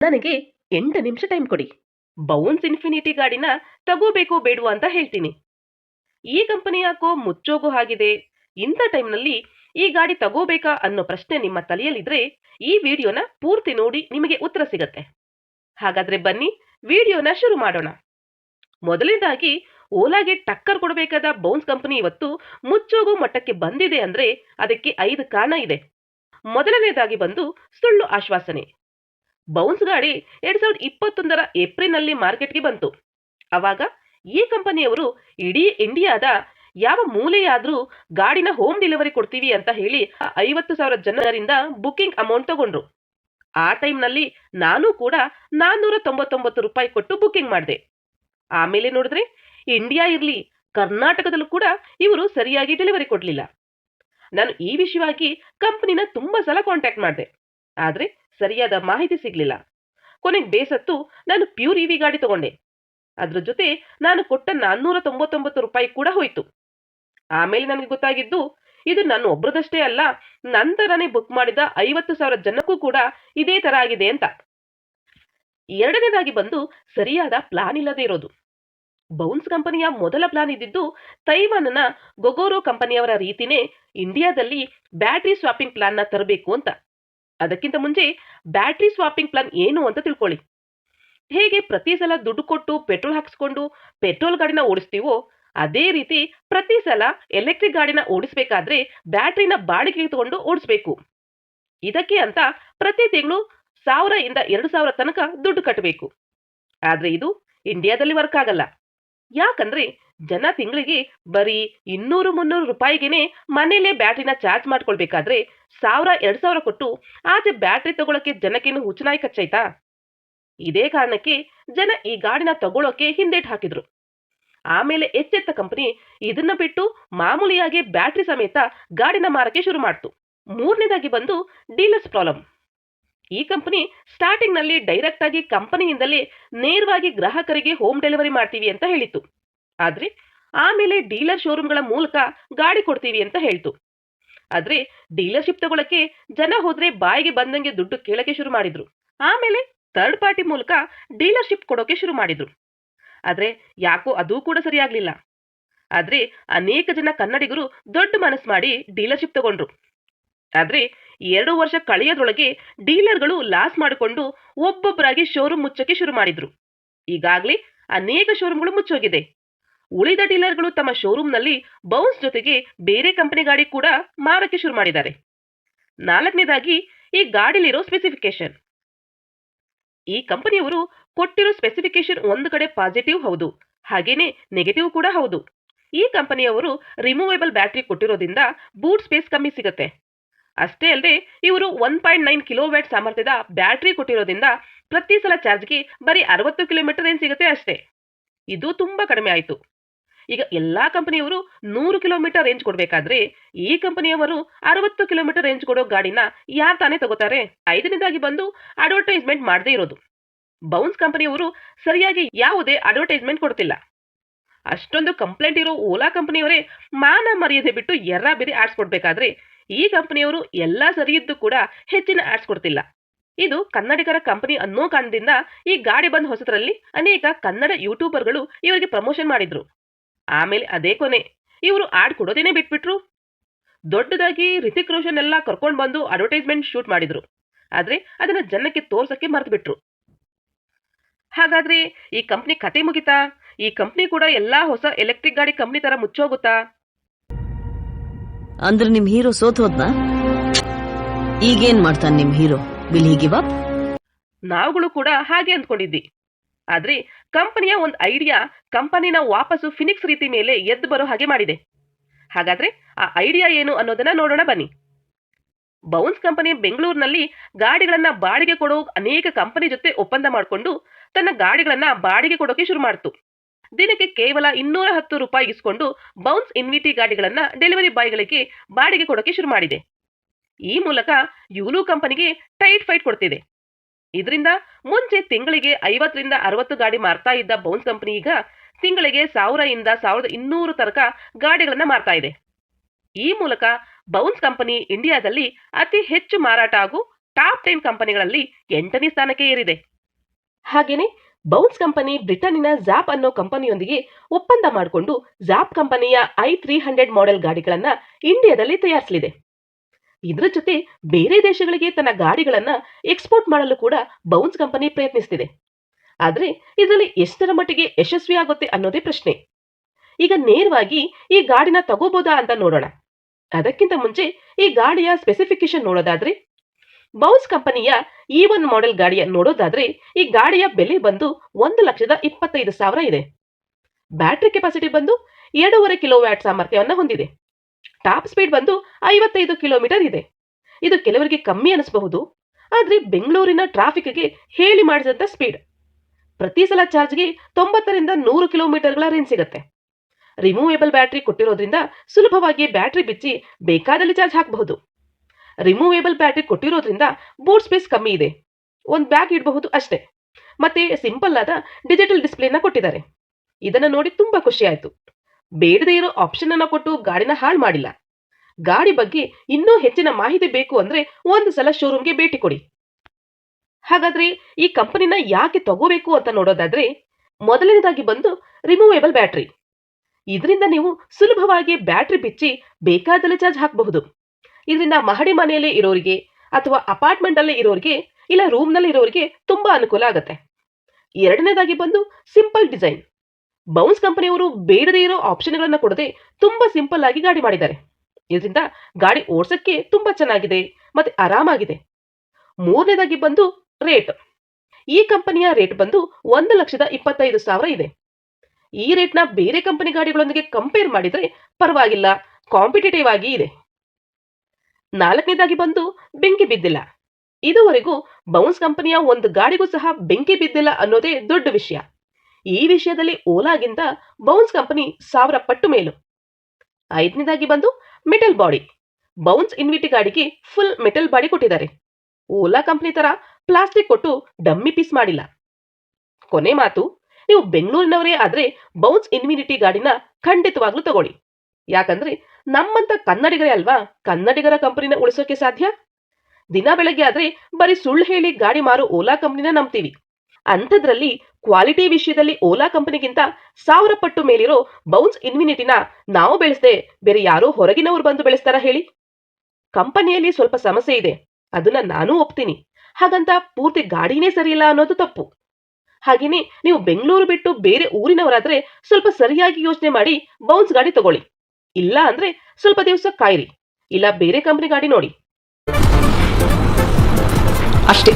ನನಗೆ ಎಂಟು ನಿಮಿಷ ಟೈಮ್ ಕೊಡಿ. ಬೌನ್ಸ್ ಇನ್ಫಿನಿಟಿ ಗಾಡಿನ ತಗೋಬೇಕು ಬೇಡುವ ಅಂತ ಹೇಳ್ತೀನಿ. ಈ ಕಂಪನಿ ಯಾಕೋ ಮುಚ್ಚೋಗು ಹಾಗಿದೆ. ಇಂಥ ಟೈಮ್ನಲ್ಲಿ ಈ ಗಾಡಿ ತಗೋಬೇಕಾ ಅನ್ನೋ ಪ್ರಶ್ನೆ ನಿಮ್ಮ ತಲೆಯಲ್ಲಿದ್ರೆ ಈ ವಿಡಿಯೋನ ಪೂರ್ತಿ ನೋಡಿ ನಿಮಗೆ ಉತ್ತರ ಸಿಗತ್ತೆ. ಹಾಗಾದ್ರೆ ಬನ್ನಿ ವಿಡಿಯೋನ ಶುರು ಮಾಡೋಣ. ಮೊದಲನೇದಾಗಿ ಓಲಾಗೆ ಟಕ್ಕರ್ ಕೊಡಬೇಕಾದ ಬೌನ್ಸ್ ಕಂಪನಿ ಇವತ್ತು ಮುಚ್ಚೋಗೋ ಮಟ್ಟಕ್ಕೆ ಬಂದಿದೆ ಅಂದ್ರೆ ಅದಕ್ಕೆ ಐದು ಕಾರಣ ಇದೆ. ಮೊದಲನೇದಾಗಿ ಬಂದು ಸುಳ್ಳು ಆಶ್ವಾಸನೆ. ಬೌನ್ಸ್ ಗಾಡಿ ಎರಡ್ ಸಾವಿರದ ಇಪ್ಪತ್ತೊಂದರ ಏಪ್ರಿಲ್ನಲ್ಲಿ ಮಾರ್ಕೆಟ್ಗೆ ಬಂತು. ಅವಾಗ ಈ ಕಂಪನಿಯವರು ಇಡೀ ಇಂಡಿಯಾದ ಯಾವ ಮೂಲೆಯಾದರೂ ಗಾಡಿನ ಹೋಮ್ ಡೆಲಿವರಿ ಕೊಡ್ತೀವಿ ಅಂತ ಹೇಳಿ ಐವತ್ತು ಸಾವಿರ ಜನರಿಂದ ಬುಕಿಂಗ್ ಅಮೌಂಟ್ ತಗೊಂಡ್ರು. ಆ ಟೈಮ್ನಲ್ಲಿ ನಾನು ಕೂಡ ನಾನ್ನೂರ ತೊಂಬತ್ತೊಂಬತ್ತು ರೂಪಾಯಿ ಕೊಟ್ಟು ಬುಕಿಂಗ್ ಮಾಡಿದೆ. ಆಮೇಲೆ ನೋಡಿದ್ರೆ ಇಂಡಿಯಾ ಇರಲಿ, ಕರ್ನಾಟಕದಲ್ಲೂ ಕೂಡ ಇವರು ಸರಿಯಾಗಿ ಡೆಲಿವರಿ ಕೊಡಲಿಲ್ಲ. ನಾನು ಈ ವಿಷಯವಾಗಿ ಕಂಪನಿನ ತುಂಬ ಸಲ ಕಾಂಟ್ಯಾಕ್ಟ್ ಮಾಡಿದೆ. ಆದರೆ ಸರಿಯಾದ ಮಾಹಿತಿ ಸಿಗಲಿಲ್ಲ. ಕೊನೆಗೆ ಬೇಸತ್ತು ನಾನು ಪ್ಯೂರ್ ಇವಿ ಗಾಡಿ ತಗೊಂಡೆ. ಅದ್ರ ಜೊತೆ ನಾನು ಕೊಟ್ಟ ನಾನ್ನೂರ ತೊಂಬತ್ತೊಂಬತ್ತು ರೂಪಾಯಿ ಕೂಡ ಹೋಯಿತು. ಆಮೇಲೆ ನನಗೆ ಗೊತ್ತಾಗಿದ್ದು, ಇದು ನಾನು ಒಬ್ರದಷ್ಟೇ ಅಲ್ಲ ನಂತರನೇ ಬುಕ್ ಮಾಡಿದ ಐವತ್ತು ಸಾವಿರ ಜನಕ್ಕೂ ಕೂಡ ಇದೇ ತರ ಆಗಿದೆ ಅಂತ. ಎರಡನೇದಾಗಿ ಬಂದು ಸರಿಯಾದ ಪ್ಲಾನ್ ಇಲ್ಲದೆ ಇರೋದು. ಬೌನ್ಸ್ ಕಂಪನಿಯ ಮೊದಲ ಪ್ಲಾನ್ ಇದ್ದಿದ್ದು ತೈವಾನ್ನ ಗೊಗೋರೋ ಕಂಪನಿಯವರ ರೀತಿನೇ ಇಂಡಿಯಾದಲ್ಲಿ ಬ್ಯಾಟ್ರಿ ಸ್ವಾಪಿಂಗ್ ಪ್ಲಾನ್ನ ತರಬೇಕು ಅಂತ. ಅದಕ್ಕಿಂತ ಮುಂಚೆ ಬ್ಯಾಟ್ರಿ ಸ್ವಾಪಿಂಗ್ ಪ್ಲಾನ್ ಏನು ಅಂತ ತಿಳ್ಕೊಳ್ಳಿ. ಹೇಗೆ ಪ್ರತಿ ಸಲ ದುಡ್ಡು ಕೊಟ್ಟು ಪೆಟ್ರೋಲ್ ಹಾಕಿಸ್ಕೊಂಡು ಪೆಟ್ರೋಲ್ ಗಾಡಿನ ಓಡಿಸ್ತೀವೋ ಅದೇ ರೀತಿ ಪ್ರತಿ ಸಲ ಎಲೆಕ್ಟ್ರಿಕ್ ಗಾಡಿನ ಓಡಿಸ್ಬೇಕಾದ್ರೆ ಬ್ಯಾಟ್ರಿನ ಬಾಡಿಗೆಗೆ ತಗೊಂಡು ಓಡಿಸ್ಬೇಕು. ಇದಕ್ಕೆ ಅಂತ ಪ್ರತಿ ತಿಂಗಳು ಸಾವಿರ ಇಂದ ಎರಡು ಸಾವಿರ ತನಕ ದುಡ್ಡು ಕಟ್ಟಬೇಕು ಆದರೆ ಇದು ಇಂಡಿಯಾದಲ್ಲಿ ವರ್ಕ್ ಆಗಲ್ಲ. ಯಾಕಂದ್ರೆ ಜನ ತಿಂಗಳಿಗೆ ಬರೀ ಇನ್ನೂರು ಮುನ್ನೂರು ರೂಪಾಯಿಗೆನೆ ಮನೇಲೆ ಬ್ಯಾಟ್ರಿನ ಚಾರ್ಜ್ ಮಾಡ್ಕೊಳ್ಬೇಕಾದ್ರೆ ಸಾವಿರ, ಎರಡು ಸಾವಿರ ಕೊಟ್ಟು ಆಚೆ ಬ್ಯಾಟ್ರಿ ತಗೊಳಕ್ಕೆ ಜನಕ್ಕೇನು ಹುಚ್ಚನಾಯಿ ಕಚ್ಚಾಯ್ತಾ? ಇದೇ ಕಾರಣಕ್ಕೆ ಜನ ಈ ಗಾಡಿನ ತಗೊಳ್ಳೋಕೆ ಹಿಂದೇಟ್ ಹಾಕಿದ್ರು. ಆಮೇಲೆ ಎಚ್ಚೆತ್ತ ಕಂಪನಿ ಇದನ್ನ ಬಿಟ್ಟು ಮಾಮೂಲಿಯಾಗಿ ಬ್ಯಾಟ್ರಿ ಸಮೇತ ಗಾಡಿನ ಮಾರಕ್ಕೆ ಶುರು ಮಾಡ್ತು. ಮೂರನೇದಾಗಿ ಬಂದು ಡೀಲರ್ಸ್ ಪ್ರಾಬ್ಲಮ್. ಈ ಕಂಪನಿ ಸ್ಟಾರ್ಟಿಂಗ್ನಲ್ಲಿ ಡೈರೆಕ್ಟ್ ಆಗಿ ಕಂಪನಿಯಿಂದಲೇ ನೇರವಾಗಿ ಗ್ರಾಹಕರಿಗೆ ಹೋಮ್ ಡೆಲಿವರಿ ಮಾಡ್ತೀವಿ ಅಂತ ಹೇಳಿತ್ತು. ಆದ್ರೆ ಆಮೇಲೆ ಡೀಲರ್ ಶೋರೂಮ್ಗಳ ಮೂಲಕ ಗಾಡಿ ಕೊಡ್ತೀವಿ ಅಂತ ಹೇಳ್ತು. ಆದ್ರೆ ಡೀಲರ್ಶಿಪ್ ತಗೊಳಕ್ಕೆ ಜನ ಹೋದ್ರೆ ಬಾಯಿಗೆ ಬಂದಂಗೆ ದುಡ್ಡು ಕೇಳಕ್ಕೆ ಶುರು ಮಾಡಿದ್ರು. ಆಮೇಲೆ ಥರ್ಡ್ ಪಾರ್ಟಿ ಮೂಲಕ ಡೀಲರ್ಶಿಪ್ ಕೊಡೋಕೆ ಶುರು ಮಾಡಿದ್ರು. ಆದ್ರೆ ಯಾಕೋ ಅದೂ ಕೂಡ ಸರಿಯಾಗ್ಲಿಲ್ಲ. ಆದ್ರೆ ಅನೇಕ ಜನ ಕನ್ನಡಿಗರು ದೊಡ್ಡ ಮನಸ್ಸು ಮಾಡಿ ಡೀಲರ್ಶಿಪ್ ತಗೊಂಡ್ರು. ಆದ್ರೆ ಎರಡು ವರ್ಷ ಕಳೆಯೋದ್ರೊಳಗೆ ಡೀಲರ್ಗಳು ಲಾಸ್ ಮಾಡಿಕೊಂಡು ಒಬ್ಬೊಬ್ಬರಾಗಿ ಶೋರೂಮ್ ಮುಚ್ಚಕ್ಕೆ ಶುರು ಮಾಡಿದ್ರು. ಈಗಾಗಲೇ ಅನೇಕ ಶೋರೂಮ್ಗಳು ಮುಚ್ಚೋಗಿದೆ. ಉಳಿದ ಡೀಲರ್ಗಳು ತಮ್ಮ ಶೋರೂಮ್ನಲ್ಲಿ ಬೌನ್ಸ್ ಜೊತೆಗೆ ಬೇರೆ ಕಂಪನಿ ಗಾಡಿ ಕೂಡ ಮಾರಕ್ಕೆ ಶುರು ಮಾಡಿದ್ದಾರೆ. ನಾಲ್ಕನೇದಾಗಿ, ಈ ಗಾಡಿಲಿರೋ ಸ್ಪೆಸಿಫಿಕೇಶನ್ ಈ ಕಂಪನಿಯವರು ಕೊಟ್ಟಿರೋ ಸ್ಪೆಸಿಫಿಕೇಶನ್ ಒಂದು ಕಡೆ ಪಾಸಿಟಿವ್ ಹೌದು, ಹಾಗೇನೆ ನೆಗೆಟಿವ್ ಕೂಡ ಹೌದು. ಈ ಕಂಪನಿಯವರು ರಿಮೂವೇಬಲ್ ಬ್ಯಾಟ್ರಿ ಕೊಟ್ಟಿರೋದ್ರಿಂದ ಬೂಟ್ ಸ್ಪೇಸ್ ಕಮ್ಮಿ ಸಿಗುತ್ತೆ. ಅಷ್ಟೇ ಅಲ್ಲದೆ ಇವರು ಒನ್ ಪಾಯಿಂಟ್ ನೈನ್ ಕಿಲೋವ್ಯಾಟ್ ಸಾಮರ್ಥ್ಯದ ಬ್ಯಾಟ್ರಿ ಕೊಟ್ಟಿರೋದ್ರಿಂದ ಪ್ರತಿ ಸಲ ಚಾರ್ಜ್ಗೆ ಬರೀ ಅರವತ್ತು ಕಿಲೋಮೀಟರ್ ಏನು ಸಿಗುತ್ತೆ ಅಷ್ಟೇ. ಇದು ತುಂಬಾ ಕಡಿಮೆ ಆಯಿತು. ಈಗ ಎಲ್ಲ ಕಂಪನಿಯವರು ನೂರು ಕಿಲೋಮೀಟರ್ ರೇಂಜ್ ಕೊಡಬೇಕಾದ್ರೆ ಈ ಕಂಪನಿಯವರು ಅರವತ್ತು ಕಿಲೋಮೀಟರ್ ರೇಂಜ್ ಕೊಡೋ ಗಾಡಿನ ಯಾರು ತಾನೇ ತಗೋತಾರೆ? ಐದನೇದಾಗಿ ಬಂದು ಅಡ್ವರ್ಟೈಸ್ಮೆಂಟ್ ಮಾಡದೇ ಇರೋದು. ಬೌನ್ಸ್ ಕಂಪನಿಯವರು ಸರಿಯಾಗಿ ಯಾವುದೇ ಅಡ್ವರ್ಟೈಸ್ಮೆಂಟ್ ಕೊಡ್ತಿಲ್ಲ. ಅಷ್ಟೊಂದು ಕಂಪ್ಲೇಂಟ್ ಇರೋ ಓಲಾ ಕಂಪನಿಯವರೇ ಮಾನ ಮರ್ಯಾದೆ ಬಿಟ್ಟು ಎರ್ರಾ ಬೇರೆ ಆಡ್ಸ್ ಕೊಡ್ಬೇಕಾದ್ರೆ ಈ ಕಂಪನಿಯವರು ಎಲ್ಲ ಸರಿಯಿದ್ದು ಕೂಡ ಹೆಚ್ಚಿನ ಆಡ್ಸ್ ಕೊಡ್ತಿಲ್ಲ. ಇದು ಕನ್ನಡಿಗರ ಕಂಪನಿ ಅನ್ನೋ ಕಾರಣದಿಂದ ಈ ಗಾಡಿ ಬಂದ ಹೊಸದರಲ್ಲಿ ಅನೇಕ ಕನ್ನಡ ಯೂಟ್ಯೂಬರ್ಗಳು ಇವರಿಗೆ ಪ್ರಮೋಷನ್ ಮಾಡಿದ್ರು. ಆಮೇಲೆ ಅದೇ ಕೊನೆ. ಇವರು ಆಡ್ ಕೊಡೋದೇನೆ ಬಿಟ್ಬಿಟ್ರು. ದೊಡ್ಡದಾಗಿ ರಿತಿಕ್ ರೋಷನ್ ಎಲ್ಲ ಕರ್ಕೊಂಡು ಬಂದು ಅಡ್ವರ್ಟೈಸ್ಮೆಂಟ್ ಶೂಟ್ ಮಾಡಿದ್ರು. ಆದ್ರೆ ಅದನ್ನ ಜನಕ್ಕೆ ತೋರ್ಸಕ್ಕೆ ಮರೆತುಬಿಟ್ರು. ಹಾಗಾದ್ರೆ ಈ ಕಂಪ್ನಿ ಕತೆ ಮುಗಿತಾ? ಈ ಕಂಪ್ನಿ ಕೂಡ ಎಲ್ಲಾ ಹೊಸ ಎಲೆಕ್ಟ್ರಿಕ್ ಗಾಡಿ ಕಂಪ್ನಿ ತರ ಮುಚ್ಚೋಗುತ್ತಾ? ಅಂದ್ರೆ ನಿಮ್ ಹೀರೋ ಸೋತ್ ಹೋದ್ನ? ಈಗೇನ್ ಮಾಡ್ತಾನೆ ನಿಮ್ hero? Will he give up? ನಾವುಗಳು ಕೂಡ ಹಾಗೆ ಅಂದ್ಕೊಂಡಿದ್ವಿ ಆದ್ರೆ ಕಂಪನಿಯ ಒಂದು ಐಡಿಯಾ ಕಂಪನಿನ ವಾಪಸ್ಸು ಫಿನಿಕ್ಸ್ ರೀತಿ ಮೇಲೆ ಎದ್ದು ಬರೋ ಹಾಗೆ ಮಾಡಿದೆ. ಹಾಗಾದ್ರೆ ಆ ಐಡಿಯಾ ಏನು ಅನ್ನೋದನ್ನ ನೋಡೋಣ ಬನ್ನಿ. ಬೌನ್ಸ್ ಕಂಪನಿ ಬೆಂಗಳೂರಿನಲ್ಲಿ ಗಾಡಿಗಳನ್ನ ಬಾಡಿಗೆ ಕೊಡೋ ಅನೇಕ ಕಂಪನಿ ಜೊತೆ ಒಪ್ಪಂದ ಮಾಡಿಕೊಂಡು ತನ್ನ ಗಾಡಿಗಳನ್ನ ಬಾಡಿಗೆ ಕೊಡೋಕೆ ಶುರು ಮಾಡಿತು. ದಿನಕ್ಕೆ ಕೇವಲ ಇನ್ನೂರ ಹತ್ತು ರೂಪಾಯಿ ಇಸ್ಕೊಂಡು ಬೌನ್ಸ್ ಇನ್ವಿಟಿ ಗಾಡಿಗಳನ್ನ ಡೆಲಿವರಿ ಬಾಯ್ಗಳಿಗೆ ಬಾಡಿಗೆ ಕೊಡೋಕೆ ಶುರು ಮಾಡಿದೆ. ಈ ಮೂಲಕ ಯೂಲು ಕಂಪನಿಗೆ ಟೈಟ್ ಫೈಟ್ ಕೊಡ್ತಿದೆ. ಇದರಿಂದ ಮುಂಚೆ ತಿಂಗಳಿಗೆ ಐವತ್ತರಿಂದ ಅರವತ್ತು ಗಾಡಿ ಮಾರ್ತಾ ಇದ್ದ ಬೌನ್ಸ್ ಕಂಪನಿ ಈಗ ತಿಂಗಳಿಗೆ ಸಾವಿರ ಇಂದ ಸಾವಿರದ ಇನ್ನೂರು ತನಕ ಗಾಡಿಗಳನ್ನು ಮಾರ್ತಾ ಇದೆ. ಈ ಮೂಲಕ ಬೌನ್ಸ್ ಕಂಪನಿ ಇಂಡಿಯಾದಲ್ಲಿ ಅತಿ ಹೆಚ್ಚು ಮಾರಾಟ ಹಾಗೂ ಟಾಪ್ ಟೆನ್ ಕಂಪನಿಗಳಲ್ಲಿ ಎಂಟನೇ ಸ್ಥಾನಕ್ಕೆ ಏರಿದೆ. ಹಾಗೇನೆ ಬೌನ್ಸ್ ಕಂಪನಿ ಬ್ರಿಟನ್ನಿನ ಜಾಪ್ ಅನ್ನೋ ಕಂಪನಿಯೊಂದಿಗೆ ಒಪ್ಪಂದ ಮಾಡಿಕೊಂಡು ಜಾಪ್ ಕಂಪನಿಯ ಐ ತ್ರೀ ಹಂಡ್ರೆಡ್ ಮಾಡೆಲ್ ಗಾಡಿಗಳನ್ನು ಇಂಡಿಯಾದಲ್ಲಿ ತಯಾರಿಸಲಿದೆ. ಇದರ ಜೊತೆ ಬೇರೆ ದೇಶಗಳಿಗೆ ತನ್ನ ಗಾಡಿಗಳನ್ನ ಎಕ್ಸ್ಪೋರ್ಟ್ ಮಾಡಲು ಕೂಡ ಬೌನ್ಸ್ ಕಂಪನಿ ಪ್ರಯತ್ನಿಸ್ತಿದೆ. ಆದರೆ ಇದರಲ್ಲಿ ಎಷ್ಟರ ಮಟ್ಟಿಗೆ ಯಶಸ್ವಿ ಆಗುತ್ತೆ ಅನ್ನೋದೇ ಪ್ರಶ್ನೆ. ಈಗ ನೇರವಾಗಿ ಈ ಗಾಡಿನ ತಗೋಬೋದಾ ಅಂತ ನೋಡೋಣ. ಅದಕ್ಕಿಂತ ಮುಂಚೆ ಈ ಗಾಡಿಯ ಸ್ಪೆಸಿಫಿಕೇಶನ್ ನೋಡೋದಾದ್ರೆ ಬೌನ್ಸ್ ಕಂಪನಿಯ ಈ ಒನ್ ಮಾಡೆಲ್ ಗಾಡಿಯ ನೋಡೋದಾದ್ರೆ ಈ ಗಾಡಿಯ ಬೆಲೆ ಬಂದು ಒಂದು ಲಕ್ಷದ ಇಪ್ಪತ್ತೈದು ಸಾವಿರ ಇದೆ. ಬ್ಯಾಟ್ರಿ ಕೆಪಾಸಿಟಿ ಬಂದು ಎರಡೂವರೆ ಕಿಲೋ ವ್ಯಾಟ್ ಸಾಮರ್ಥ್ಯವನ್ನು ಹೊಂದಿದೆ. ಟಾಪ್ ಸ್ಪೀಡ್ ಬಂದು ಐವತ್ತೈದು ಕಿಲೋಮೀಟರ್ ಇದೆ. ಇದು ಕೆಲವರಿಗೆ ಕಮ್ಮಿ ಅನಿಸಬಹುದು, ಆದ್ರೆ ಬೆಂಗಳೂರಿನ ಟ್ರಾಫಿಕ್ಗೆ ಹೇಳಿ ಮಾಡಿದಂಥ ಸ್ಪೀಡ್ ಪ್ರತಿ ಸಲ ಚಾರ್ಜ್ಗೆ ತೊಂಬತ್ತರಿಂದ ನೂರು ಕಿಲೋಮೀಟರ್ಗಳ ರೇಂಜ್ ಸಿಗುತ್ತೆ. ರಿಮೂವೇಬಲ್ ಬ್ಯಾಟ್ರಿ ಕೊಟ್ಟಿರೋದ್ರಿಂದ ಸುಲಭವಾಗಿ ಬ್ಯಾಟರಿ ಬಿಚ್ಚಿ ಬೇಕಾದಲ್ಲಿ ಚಾರ್ಜ್ ಹಾಕಬಹುದು. ರಿಮೂವೇಬಲ್ ಬ್ಯಾಟರಿ ಕೊಟ್ಟಿರೋದ್ರಿಂದ ಬೂಟ್ ಸ್ಪೇಸ್ ಕಮ್ಮಿ ಇದೆ. ಒಂದು ಬ್ಯಾಗ್ ಇಡಬಹುದು ಅಷ್ಟೇ. ಮತ್ತೆ ಸಿಂಪಲ್ ಆದ ಡಿಜಿಟಲ್ ಡಿಸ್ಪ್ಲೇನ ಕೊಟ್ಟಿದ್ದಾರೆ. ಇದನ್ನ ನೋಡಿ ತುಂಬಾ ಖುಷಿ ಆಯ್ತು. ಬೇಡದೇ ಇರೋ ಆಪ್ಷನ್ ಅನ್ನ ಕೊಟ್ಟು ಗಾಡಿನ ಹಾಳು ಮಾಡಿಲ್ಲ. ಗಾಡಿ ಬಗ್ಗೆ ಇನ್ನೂ ಹೆಚ್ಚಿನ ಮಾಹಿತಿ ಬೇಕು ಅಂದ್ರೆ ಒಂದು ಸಲ ಶೋರೂಮ್ಗೆ ಭೇಟಿ ಕೊಡಿ. ಹಾಗಾದ್ರೆ ಈ ಕಂಪನಿನ ಯಾಕೆ ತಗೋಬೇಕು ಅಂತ ನೋಡೋದಾದ್ರೆ, ಮೊದಲನೇದಾಗಿ ಬಂದು ರಿಮೂವೇಬಲ್ ಬ್ಯಾಟ್ರಿ ಇದರಿಂದ ನೀವು ಸುಲಭವಾಗಿ ಬ್ಯಾಟ್ರಿ ಬಿಚ್ಚಿ ಬೇಕಾದಲ್ಲಿ ಚಾರ್ಜ್ ಹಾಕಬಹುದು. ಇದರಿಂದ ಮಹಡಿ ಮನೆಯಲ್ಲೇ ಇರೋರಿಗೆ ಅಥವಾ ಅಪಾರ್ಟ್ಮೆಂಟ್ ಅಲ್ಲೇ ಇರೋರಿಗೆ ಇಲ್ಲ ರೂಮ್ನಲ್ಲಿ ಇರೋರಿಗೆ ತುಂಬಾ ಅನುಕೂಲ ಆಗುತ್ತೆ. ಎರಡನೇದಾಗಿ ಬಂದು ಸಿಂಪಲ್ ಡಿಸೈನ್ ಬೌನ್ಸ್ ಕಂಪನಿಯವರು ಬೇಡದೇ ಇರೋ ಆಪ್ಷನ್ಗಳನ್ನ ಕೊಡದೆ ತುಂಬಾ ಸಿಂಪಲ್ ಆಗಿ ಗಾಡಿ ಮಾಡಿದ್ದಾರೆ. ಇದರಿಂದ ಗಾಡಿ ಓಡಿಸೋಕ್ಕೆ ತುಂಬಾ ಚೆನ್ನಾಗಿದೆ, ಮತ್ತೆ ಆರಾಮಾಗಿದೆ. ಮೂರನೇದಾಗಿ ಬಂದು ರೇಟ್. ಈ ಕಂಪನಿಯ ರೇಟ್ ಬಂದು ಒಂದು ಲಕ್ಷದ ಇಪ್ಪತ್ತೈದು ಸಾವಿರ ಇದೆ. ಈ ರೇಟ್ನ ಬೇರೆ ಕಂಪನಿ ಗಾಡಿಗಳೊಂದಿಗೆ ಕಂಪೇರ್ ಮಾಡಿದ್ರೆ ಪರವಾಗಿಲ್ಲ, ಕಾಂಪಿಟೇಟಿವ್ ಆಗಿ ಇದೆ. ನಾಲ್ಕನೇದಾಗಿ ಬಂದು ಬೆಂಕಿ ಬಿದ್ದಿಲ್ಲ. ಇದುವರೆಗೂ ಬೌನ್ಸ್ ಕಂಪನಿಯ ಒಂದು ಗಾಡಿಗೂ ಸಹ ಬೆಂಕಿ ಬಿದ್ದಿಲ್ಲ ಅನ್ನೋದೇ ದೊಡ್ಡ ವಿಷಯ. ಈ ವಿಷಯದಲ್ಲಿ ಓಲಾಗಿಂತ ಬೌನ್ಸ್ ಕಂಪನಿ ಸಾವಿರ ಪಟ್ಟು ಮೇಲು. ಐದನೇದಾಗಿ ಬಂದು ಮೆಟಲ್ ಬಾಡಿ. ಬೌನ್ಸ್ ಇನ್ವಿಟಿ ಗಾಡಿಗೆ ಫುಲ್ ಮೆಟಲ್ ಬಾಡಿ ಕೊಟ್ಟಿದ್ದಾರೆ. ಓಲಾ ಕಂಪನಿ ತರ ಪ್ಲಾಸ್ಟಿಕ್ ಕೊಟ್ಟು ಡಮ್ಮಿ ಪೀಸ್ ಮಾಡಿಲ್ಲ. ಕೊನೆ ಮಾತು, ನೀವು ಬೆಂಗಳೂರಿನವರೇ ಆದ್ರೆ ಬೌನ್ಸ್ ಇನ್ವಿನಿಟಿ ಗಾಡಿನ ಖಂಡಿತವಾಗ್ಲೂ ತಗೊಳ್ಳಿ. ಯಾಕಂದ್ರೆ ನಮ್ಮಂತ ಕನ್ನಡಿಗರೇ ಅಲ್ವಾ ಕನ್ನಡಿಗರ ಕಂಪನಿನ ಉಳಿಸೋಕೆ ಸಾಧ್ಯ? ದಿನ ಬೆಳಗ್ಗೆ ಆದ್ರೆ ಬರೀ ಸುಳ್ಳು ಹೇಳಿ ಗಾಡಿ ಮಾರೋ ಓಲಾ ಕಂಪನಿನ ನಂಬ್ತೀವಿ. ಅಂಥದ್ರಲ್ಲಿ ಕ್ವಾಲಿಟಿ ವಿಷಯದಲ್ಲಿ ಓಲಾ ಕಂಪನಿಗಿಂತ ಸಾವಿರ ಪಟ್ಟು ಮೇಲಿರೋ ಬೌನ್ಸ್ ಇನ್ವಿನಿಟಿನ ನಾವು ಬೆಳೆಸದೆ ಬೇರೆ ಯಾರೋ ಹೊರಗಿನವರು ಬಂದು ಬೆಳೆಸ್ತಾರ ಹೇಳಿ? ಕಂಪನಿಯಲ್ಲಿ ಸ್ವಲ್ಪ ಸಮಸ್ಯೆ ಇದೆ. ಅದನ್ನ ನಾನು ಒಪ್ತೀನಿ. ಹಾಗಂತ ಪೂರ್ತಿ ಗಾಡಿನೇ ಸರಿಯಿಲ್ಲ ಅನ್ನೋದು ತಪ್ಪು. ಹಾಗೇನೆ ನೀವು ಬೆಂಗಳೂರು ಬಿಟ್ಟು ಬೇರೆ ಊರಿನವರಾದ್ರೆ ಸ್ವಲ್ಪ ಸರಿಯಾಗಿ ಯೋಚನೆ ಮಾಡಿ ಬೌನ್ಸ್ ಗಾಡಿ ತಗೊಳ್ಳಿ. ಇಲ್ಲ ಅಂದ್ರೆ ಸ್ವಲ್ಪ ದಿವಸ ಕಾಯಿರಿ. ಇಲ್ಲ ಬೇರೆ ಕಂಪನಿ ಗಾಡಿ ನೋಡಿ. ಅಷ್ಟೇ.